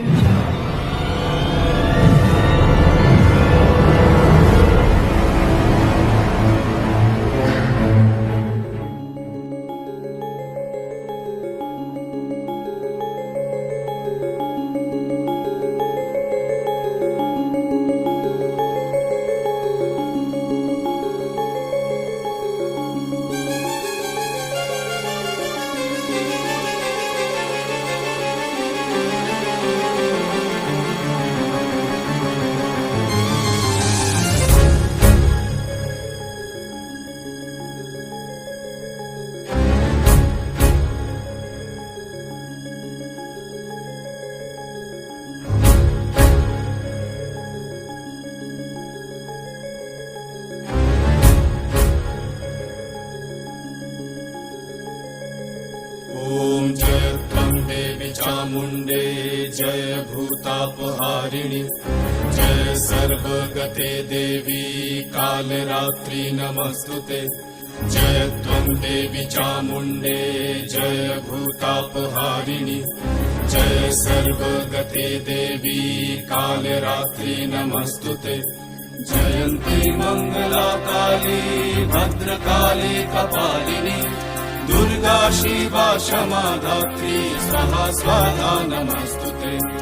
Yeah. सर्वगते देवी कालरात्रि नमस्तु ते। जय त्वं देवि चामुण्डे जय भूतापहारिणि। जय सर्वगते देवी कालरात्रि नमस्तु ते। जयन्ती मङ्गला काली भद्रकाली कपालिनी। दुर्गा शिवा क्षमा धात्री स्वाहा स्वाहा नमस्तु ते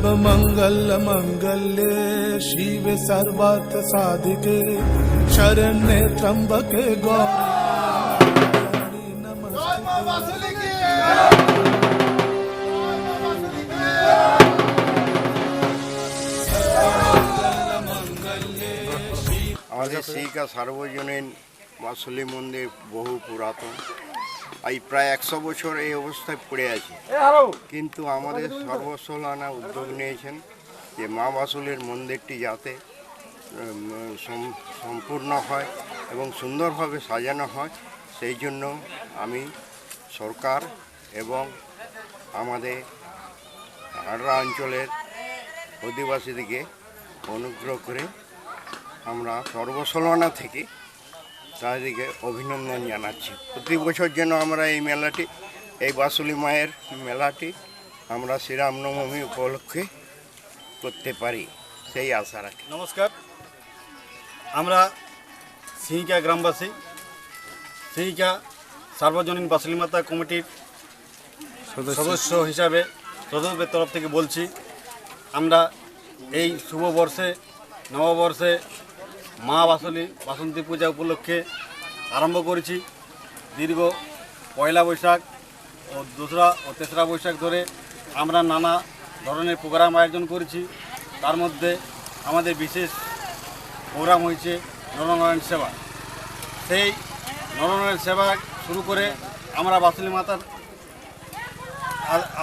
सर्वमङ्गलमङ्गल्ये शिवे सर्वार्थ साधिके शरण्ये त्र्यम्बके गौरी नमस्ते আমাদের শ্রীকা সার্বজনীন মাসুলি মন্দির বহু পুরাতন এই প্রায় একশো বছর এই অবস্থায় পড়ে আছে। কিন্তু আমাদের সর্বসলানা উদ্যোগ নিয়েছেন যে মা বাসুলের মন্দিরটি যাতে সম্পূর্ণ হয় এবং সুন্দরভাবে সাজানো হয় সেই জন্য আমি সরকার এবং আমাদের আড়া অঞ্চলের অধিবাসীদিকে অনুগ্রহ করে আমরা সর্বসলনা থেকে তাদেরকে অভিনন্দন জানাচ্ছি। প্রতি বছর যেন আমরা এই মেলাটি এই বাসুলি মায়ের মেলাটি আমরা শ্রীরামনবমী উপলক্ষে করতে পারি সেই আশা রাখি। নমস্কার। আমরা সিহিকা গ্রামবাসী সিহিকা সার্বজনীন বাসলি মাতা কমিটির সদস্য। হিসাবে সদস্যদের তরফ থেকে বলছি আমরা এই শুভ বর্ষে নববর্ষে মা বাসলি বাসন্তী পূজা উপলক্ষে আরম্ভ করেছি। দীর্ঘ পয়লা বৈশাখ ও দোসরা ও তেসরা বৈশাখ ধরে আমরা নানা ধরনের প্রোগ্রাম আয়োজন করেছি। তার মধ্যে আমাদের বিশেষ প্রোগ্রাম হয়েছে নরনারায়ণ সেবা। সেই নরনারায়ণ সেবা শুরু করে আমরা বাসুলি মাতার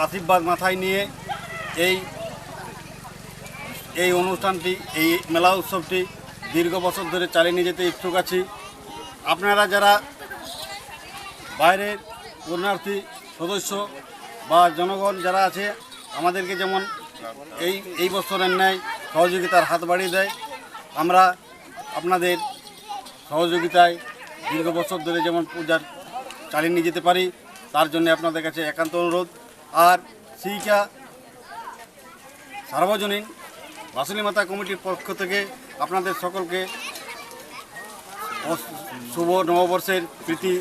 আশীর্বাদ মাথায় নিয়ে এই এই অনুষ্ঠানটি, এই মেলা উৎসবটি দীর্ঘ বছর ধরে চালিয়ে নিয়ে যেতে ইচ্ছুক আছি। আপনারা যারা বাইরের পুণ্যার্থী সদস্য বা জনগণ যারা আছে, আমাদেরকে যেমন এই এই বছরের ন্যায় সহযোগিতার হাত বাড়িয়ে দেয়, আমরা আপনাদের সহযোগিতায় দীর্ঘ বছর ধরে যেমন পূজার চালিয়ে নিয়ে যেতে পারি, তার জন্য আপনাদের কাছে একান্ত অনুরোধ। আর শিক্ষা সার্বজনীন বাসুলি মাতা কমিটির পক্ষ থেকে আপনাদের সকলকে শুভ নববর্ষের প্রীতি,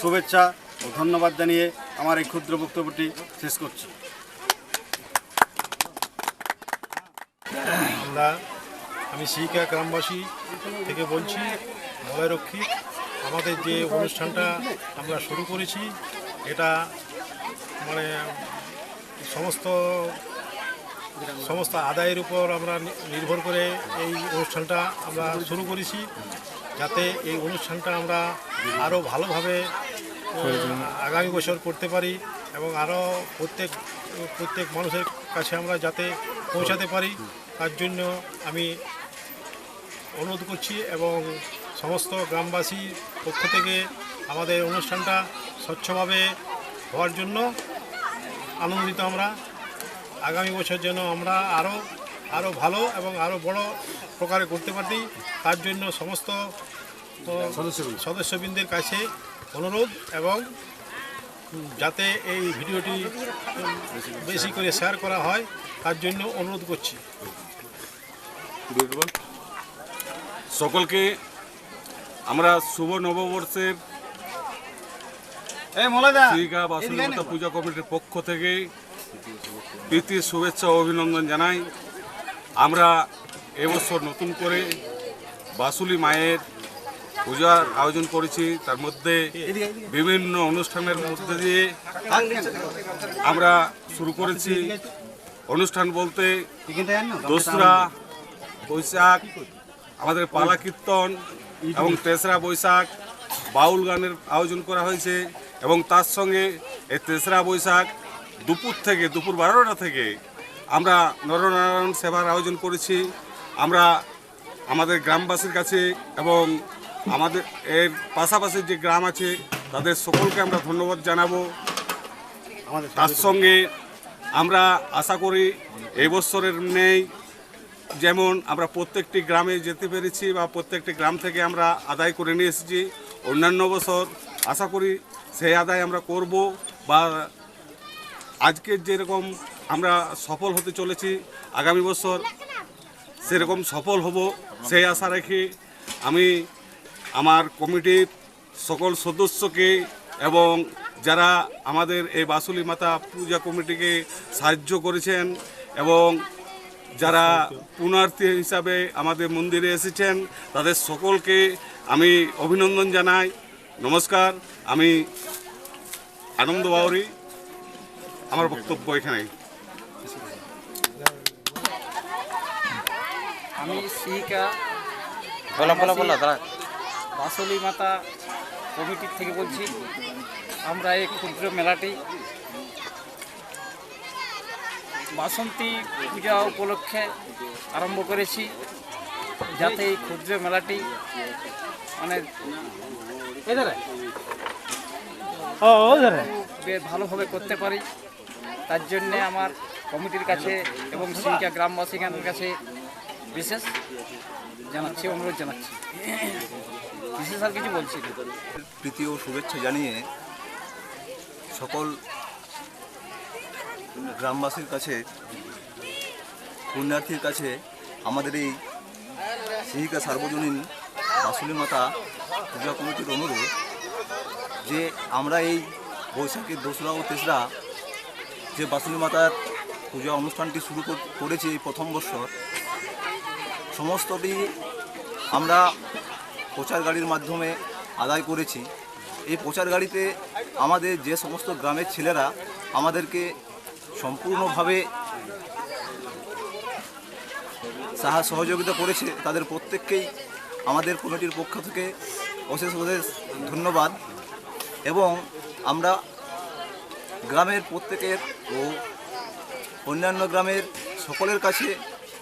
শুভেচ্ছা ও ধন্যবাদ জানিয়ে আমার এই ক্ষুদ্র বক্তব্যটি শেষ করছি। আমি শিকা গ্রামবাসী থেকে বলছি মলয়রক্ষী আমাদের যে অনুষ্ঠানটা আমরা শুরু করেছি, এটা মানে সমস্ত সমস্ত আদায়ের উপর আমরা নির্ভর করে এই অনুষ্ঠানটা আমরা শুরু করেছি, যাতে এই অনুষ্ঠানটা আমরা আরও ভালোভাবে আগামী বছর করতে পারি এবং আরও প্রত্যেক প্রত্যেক মানুষের কাছে আমরা যাতে পৌঁছাতে পারি। তার জন্য আমি অনুরোধ করছি এবং সমস্ত গ্রামবাসীর পক্ষ থেকে আমাদের অনুষ্ঠানটা স্বচ্ছভাবে হওয়ার জন্য আনন্দিত আমরা। আগামী বছর যেন আমরা আরও আরও ভালো এবং আরও বড় প্রকারে করতে পারি তার জন্য সমস্ত সদস্যবৃন্দের কাছে অনুরোধ এবং যাতে এই ভিডিওটি বেশি করে শেয়ার করা হয় তার জন্য অনুরোধ করছি। সকলকে আমরা শুভ নববর্ষের পূজা কমিটির পক্ষ থেকে প্রীতি শুভেচ্ছা ও অভিনন্দন জানাই। আমরা এবছর নতুন করে বাসুলি মায়ের পূজার আয়োজন করেছি। তার মধ্যে বিভিন্ন অনুষ্ঠানের মধ্যে দিয়ে আমরা শুরু করেছি। অনুষ্ঠান বলতে দোসরা, বৈশাখ, আমাদের পালা কীর্তন এবং তেসরা, বৈশাখ বাউল গানের আয়োজন করা হয়েছে এবং তার সঙ্গে এই তেসরা, বৈশাখ দুপুর থেকে দুপুর বারোটা থেকে আমরা নরনারায়ণ সেবার আয়োজন করেছি। আমরা আমাদের গ্রামবাসীর কাছে এবং আমাদের এর পাশাপাশি যে গ্রাম আছে তাদের সকলকে আমরা ধন্যবাদ জানাব। তার সঙ্গে আমরা আশা করি এবছরের বছরের নেই যেমন আমরা প্রত্যেকটি গ্রামে যেতে পেরেছি বা প্রত্যেকটি গ্রাম থেকে আমরা আদায় করে নিয়ে এসেছি। অন্যান্য বছর আশা করি সেই আদায় আমরা করব বা আজকের যেরকম আমরা সফল হতে চলেছি, আগামী বছর সেরকম সফল হব সেই আশা রেখে আমি আমার কমিটির সকল সদস্যকে এবং যারা আমাদের এই বাসুলি মাতা পূজা কমিটিকে সাহায্য করেছেন এবং যারা পুণার্থী হিসাবে আমাদের মন্দিরে এসেছেন, তাদের সকলকে আমি অভিনন্দন জানাই। নমস্কার, আমি আনন্দ বাউরি। আমার বক্তব্য এখানে আমি সিহিকা বলা বলা বলা দাঁড়া। বাসলি মাতা কমিটির থেকে বলছি আমরা এই ক্ষুদ্র মেলাটি বাসন্তী পূজা উপলক্ষে আরম্ভ করেছি যাতে এই ক্ষুদ্র মেলাটি মানে বেশ ভালোভাবে করতে পারি। তার জন্যে আমার কমিটির কাছে এবং সিহিকা গ্রামবাসীগণের কাছে বিশেষ জানাচ্ছি, অনুরোধ জানাচ্ছি। বিশেষ আর কিছু বলছি প্রীতি ও শুভেচ্ছা জানিয়ে সকল গ্রামবাসীর কাছে, পুণ্যার্থীর কাছে আমাদের এই সিহিকা সার্বজনীন বাসুলি মাতা পূজা কমিটির অনুরোধ যে আমরা এই বৈশাখের দোসরা ও তেসরা যে বাসুলি মাতার পূজা অনুষ্ঠানটি শুরু করেছি এই প্রথম বৎসর। সমস্তটি আমরা প্রচার গাড়ির মাধ্যমে আদায় করেছি। এই প্রচার গাড়িতে আমাদের যে সমস্ত গ্রামের ছেলেরা আমাদেরকে সম্পূর্ণভাবে সাহায্য সহযোগিতা করেছে, তাদের প্রত্যেককেই আমাদের কমিটির পক্ষ থেকে অশেষ অশেষ ধন্যবাদ। এবং আমরা গ্রামের প্রত্যেকের ও অন্যান্য গ্রামের সকলের কাছে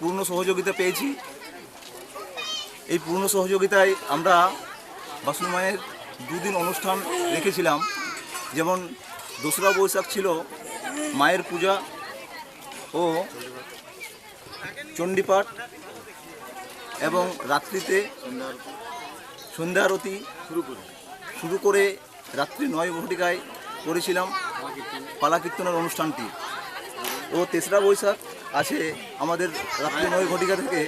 পূর্ণ সহযোগিতা পেয়েছি। এই পূর্ণ সহযোগিতায় আমরা বাসুন মায়ের দুদিন অনুষ্ঠান রেখেছিলাম। যেমন দোসরা বৈশাখ ছিল মায়ের পূজা ও চণ্ডীপাঠ এবং রাত্রিতে সন্ধ্যা আরতি শুরু করে রাত্রি নয় ঘটিকায় করেছিলাম। পালা কীর্তনের অনুষ্ঠানটি। ও তেসরা বৈশাখ আছে আমাদের রাত্রি নয় ঘটিকা থেকে।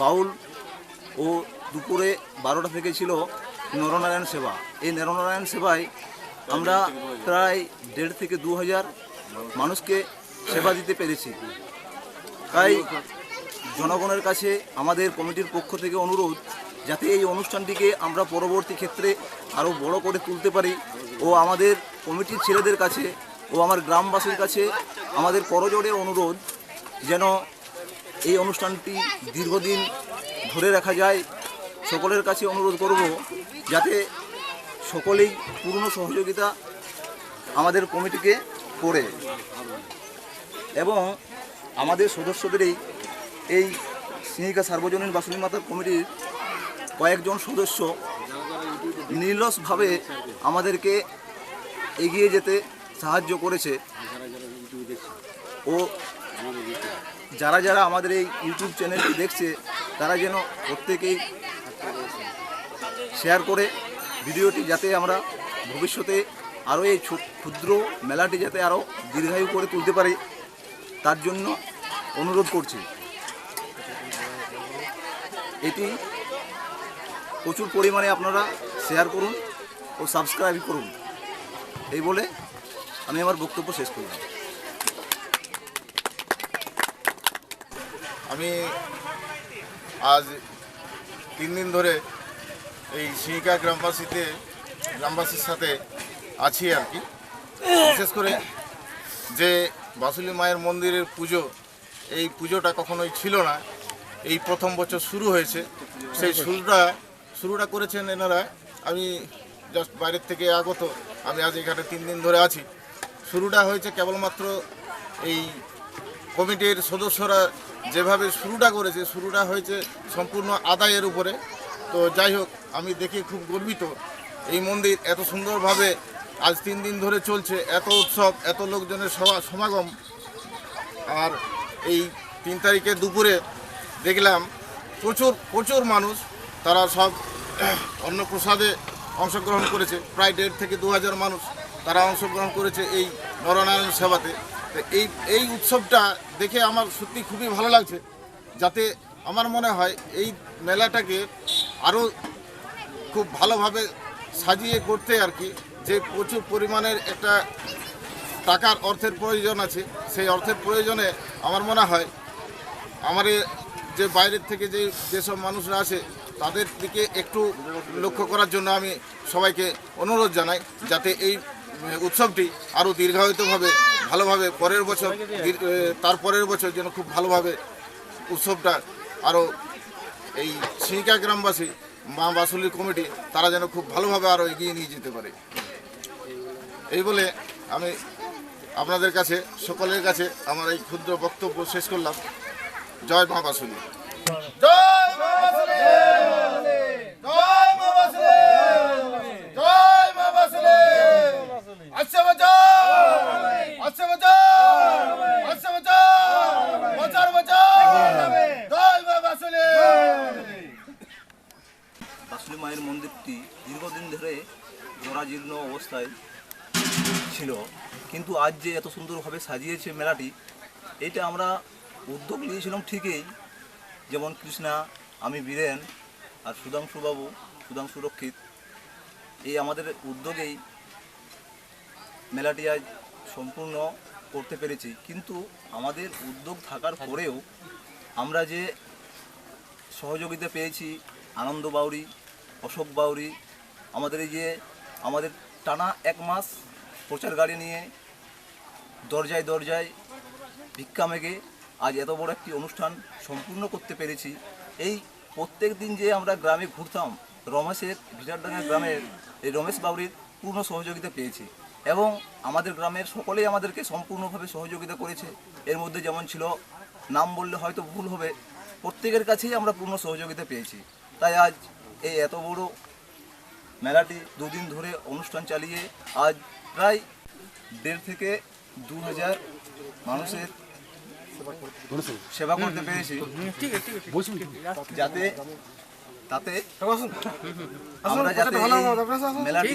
বাউল ও দুপুরে বারোটা থেকে ছিল নরনারায়ণ সেবা। এই নরনারায়ণ সেবায় আমরা প্রায় দেড় থেকে দু হাজার মানুষকে সেবা দিতে পেরেছি। তাই জনগণের কাছে আমাদের কমিটির পক্ষ থেকে অনুরোধ, যাতে এই অনুষ্ঠানটিকে আমরা পরবর্তী ক্ষেত্রে আরও বড় করে তুলতে পারি। ও আমাদের কমিটির ছেলেদের কাছে ও আমার গ্রামবাসীর কাছে আমাদের করজোড়ে অনুরোধ যেন এই অনুষ্ঠানটি দীর্ঘদিন ধরে রাখা যায়। সকলের কাছে অনুরোধ করব যাতে সকলেই পূর্ণ সহযোগিতা আমাদের কমিটিকে করে এবং আমাদের সদস্যদেরই এই স্নেহিকা সার্বজনীন বাসুনী কমিটির কয়েকজন সদস্য নির্লসভাবে আমাদেরকে এগিয়ে যেতে সাহায্য করেছে। ও যারা যারা আমাদের এই ইউটিউব চ্যানেলটি দেখছে, তারা যেন প্রত্যেকেই শেয়ার করে ভিডিওটি যাতে আমরা ভবিষ্যতে আরও এই ক্ষুদ্র মেলাটি যাতে আরও দীর্ঘায়ু করে তুলতে পারি, তার জন্য অনুরোধ করছি। এটি প্রচুর পরিমাণে আপনারা শেয়ার করুন। ও সাবস্ক্রাইব করুন। এই বলে আমি আমার বক্তব্য শেষ করলাম। আমি আজ তিন দিন ধরে এই সিহিকা গ্রামবাসীতে, গ্রামবাসীর সাথে আছি আর কি। বিশেষ করে যে বাসুলি মায়ের মন্দিরের পুজো, এই পুজোটা কখনোই ছিল না। এই প্রথম বছর শুরু হয়েছে। সেই শুরুটা শুরুটা করেছেন এনারা। আমি জাস্ট বাইরের থেকে আগত, আমি আজ এখানে তিন দিন ধরে আছি। শুরুটা হয়েছে কেবলমাত্র এই কমিটির সদস্যরা যেভাবে শুরুটা করেছে, শুরুটা হয়েছে সম্পূর্ণ আদায়ের উপরে। তো যাই হোক, আমি দেখে খুব গর্বিত এই মন্দির এত সুন্দরভাবে আজ তিন দিন ধরে চলছে, এত উৎসব, এত লোকজনের সভা- সমাগম। আর এই তিন তারিখে দুপুরে দেখলাম প্রচুর প্রচুর মানুষ, তারা সব অন্নপ্রসাদে অংশগ্রহণ করেছে। প্রায় দেড় থেকে দু হাজার মানুষ তারা অংশগ্রহণ করেছে এই নরনারায়ণ সেবাতে। এই এই উৎসবটা দেখে আমার সত্যি খুবই ভালো লাগছে, যাতে আমার মনে হয় এই মেলাটাকে আরও খুব ভালোভাবে সাজিয়ে করতে আর কি, যে প্রচুর পরিমাণের একটা টাকার অর্থের প্রয়োজন আছে, সেই অর্থের প্রয়োজনে আমার মনে হয় আমার যে বাইরের থেকে যে, যেসব মানুষরা আছে তাদের দিকে একটু লক্ষ্য করার জন্য আমি সবাইকে অনুরোধ জানাই যাতে এই উৎসবটি আরও দীর্ঘায়িতভাবে, ভালোভাবে পরের বছর তার পরের বছর যেন খুব ভালোভাবে উৎসবটা আরও এই সিঙ্কা গ্রামবাসী মা বাসুলি কমিটি, তারা যেন খুব ভালোভাবে আরও এগিয়ে নিয়ে যেতে পারে। এই বলে আমি আপনাদের কাছে, সকলের কাছে আমার এই ক্ষুদ্র বক্তব্য শেষ করলাম। জয় মা বাসুলি জয় মা বাসুলি জয় মা বাসুলি জয় মা বাসুলি আচ্ছা বাজাও আচ্ছা বাজাও আচ্ছা বাজাও বাজার বাজাও জয় মা বাসুলি বাসুলি মায়ের মন্দিরটি দীর্ঘদিন ধরে জরাজীর্ণ অবস্থায় ছিল। কিন্তু আজ যে এত সুন্দরভাবে সাজিয়েছে মেলাটি, এটা আমরা উদ্যোগ নিয়েছিলাম ঠিকই। যেমন কৃষ্ণা, আমি বীরেন আর সুধাংশুবাবু সুধাংশু রক্ষিত। এই আমাদের উদ্যোগেই মেলাটি আজ সম্পূর্ণ করতে পেরেছি। কিন্তু আমাদের উদ্যোগ থাকার পরেও আমরা যে সহযোগিতা পেয়েছি আনন্দ বাউরি অশোক বাউরি, আমাদের এই যে, আমাদের টানা এক মাস প্রচার গাড়ি নিয়ে দরজায় দরজায় ভিক্ষা মেঘে আজ এত বড় একটি অনুষ্ঠান সম্পূর্ণ করতে পেরেছি। এই প্রত্যেক দিন যে আমরা গ্রামে ঘুরতাম, রমেশের, ভিটারডাঙ্গা গ্রামের এই রমেশ বাউরির পূর্ণ সহযোগিতা পেয়েছি এবং আমাদের গ্রামের সকলেই আমাদেরকে সম্পূর্ণভাবে সহযোগিতা করেছে। এর মধ্যে যেমন ছিল, নাম বললে হয়তো ভুল হবে, প্রত্যেকের কাছেই আমরা পূর্ণ সহযোগিতা পেয়েছি। তাই আজ এই এত বড় মেলাটি দুদিন ধরে অনুষ্ঠান চালিয়ে আজ প্রায় দেড় থেকে দু হাজার মানুষের সেবা করতে পেরেছি। যাতে তাতে আমরা যাতে মেলাটি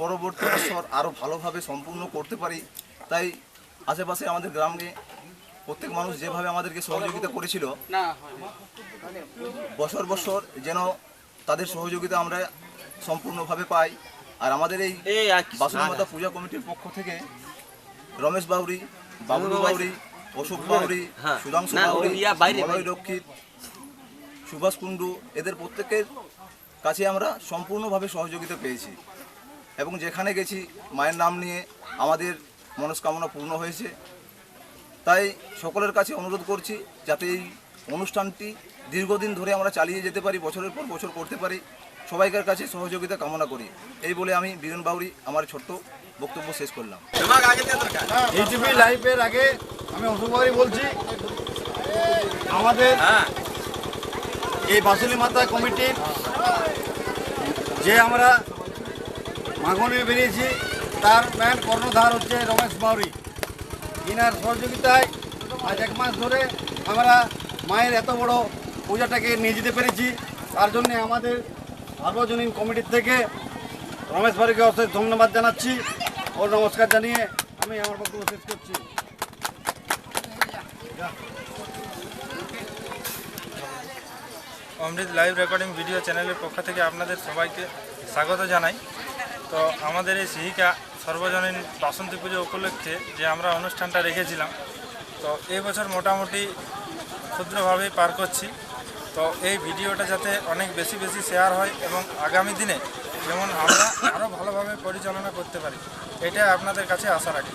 পরবর্তী বছর আরও ভালোভাবে সম্পূর্ণ করতে পারি তাই আশেপাশে আমাদের গ্রামে প্রত্যেক মানুষ যেভাবে আমাদেরকে সহযোগিতা করেছিল বছর বছর যেন তাদের সহযোগিতা আমরা সম্পূর্ণভাবে পাই। আর আমাদের এই বাসুনি মাতা পূজা কমিটির পক্ষ থেকে রমেশ বাউরি বাবলু বাউরি অশোক বাউরি সুধাংশু বাউরি মলয় রক্ষিত সুভাষ কুণ্ডু এদের প্রত্যেকের কাছে আমরা সম্পূর্ণভাবে সহযোগিতা পেয়েছি। এবং যেখানে গেছি মায়ের নাম নিয়ে আমাদের মনস্কামনা পূর্ণ হয়েছে। তাই সকলের কাছে অনুরোধ করছি যাতে এই অনুষ্ঠানটি দীর্ঘদিন ধরে আমরা চালিয়ে যেতে পারি বছরের পর বছর করতে পারি। সবাইকার কাছে সহযোগিতা কামনা করি। এই বলে আমি বীরেন বাউরি আমার ছোট্ট বক্তব্য শেষ করলাম। এইচবি লাইভের আগে আমি অশুভারি বলছি আমাদের এই বাসুলি মাতা কমিটির যে আমরা মাগনে বেরিয়েছি তার ম্যান কর্ণধার হচ্ছে রমেশ মাউরি ইনার সহযোগিতায় আজ এক মাস ধরে আমরা মায়ের এত বড় পূজাটাকে নিয়ে যেতে পেরেছি। তার জন্য আমাদের সার্বজনীন কমিটির থেকে রমেশ বাড়িকে অশেষ ধন্যবাদ জানাচ্ছি ও নমস্কার জানিয়ে আমি আমার বক্তব্য শেষ করছি। অমৃত লাইভ রেকর্ডিং ভিডিও চ্যানেলের পক্ষ থেকে আপনাদের সবাইকে স্বাগত জানাই। তো আমাদের এই সিহিকা সর্বজনীন বাসন্তী পুজো উপলক্ষে যে আমরা অনুষ্ঠানটা রেখেছিলাম, তো এই বছর মোটামুটি ক্ষুদ্রভাবেই পার করছি। তো এই ভিডিওটা যাতে অনেক বেশি বেশি শেয়ার হয় এবং আগামী দিনে যেমন আমরা আরও ভালোভাবে পরিচালনা করতে পারি, এটা আপনাদের কাছে আশা রাখি।